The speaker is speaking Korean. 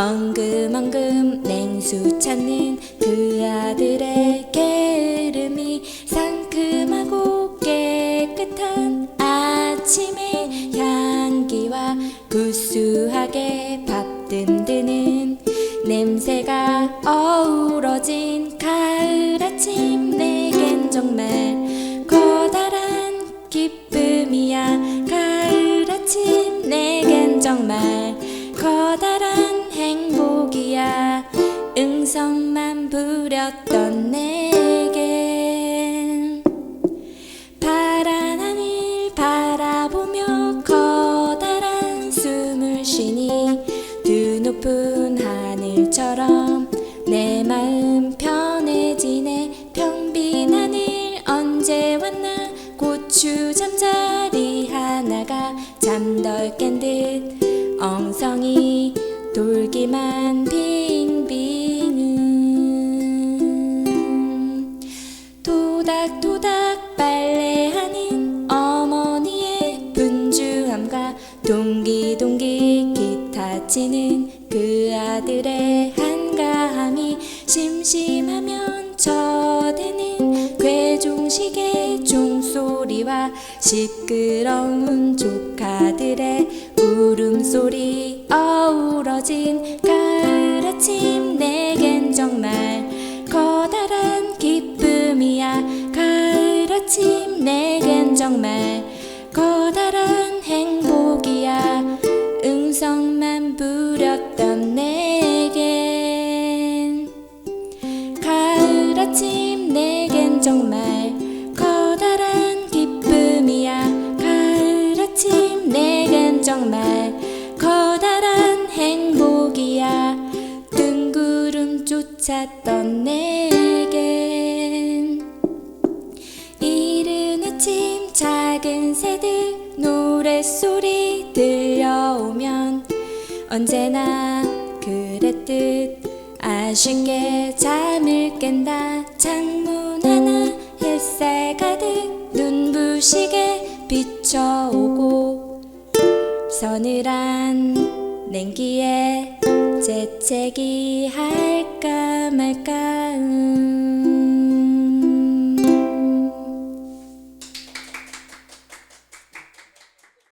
엉금엉금 냉수 찾는 그 아들의 게으름이 상큼하고 깨끗한 아침의 향기와 구수하게 밥 든드는 냄새가 어우러진 가을 아침 내겐 정말 커다란 기쁨이야. 가을 아침 내겐 정말 커다란 행복이야. 응성만 부렸던 내겐 파란 하늘 바라보며 커다란 숨을 쉬니 두 높은 하늘처럼 내 마음 편해지네. 평빈 하늘 언제 왔나? 고추 잠자리 하나가 잠덜 깬 듯 엉성이 돌기만 빙빙 도닥도닥 빨래하는 어머니의 분주함과 동기동기 기타 치는 그 아들의 한가함이 심심하면 저대는 괴종식의 종소리와 시끄러운 조카들의 울음소리 어우러진 가을 아침 내겐 정말 커다란 기쁨이야. 가을 아침 내겐 정말 커다란 행복이야. 응성만 부렸 정말 커다란 행복이야. 뜬구름 쫓았던 내겐. 이른 아침 작은 새들 노랫소리 들려오면 언제나 그랬듯 아쉽게 잠을 깬다. 창문 하나 햇살 가득 눈부시게 비춰오고 서늘한 냉기에 재채기 할까 말까 음.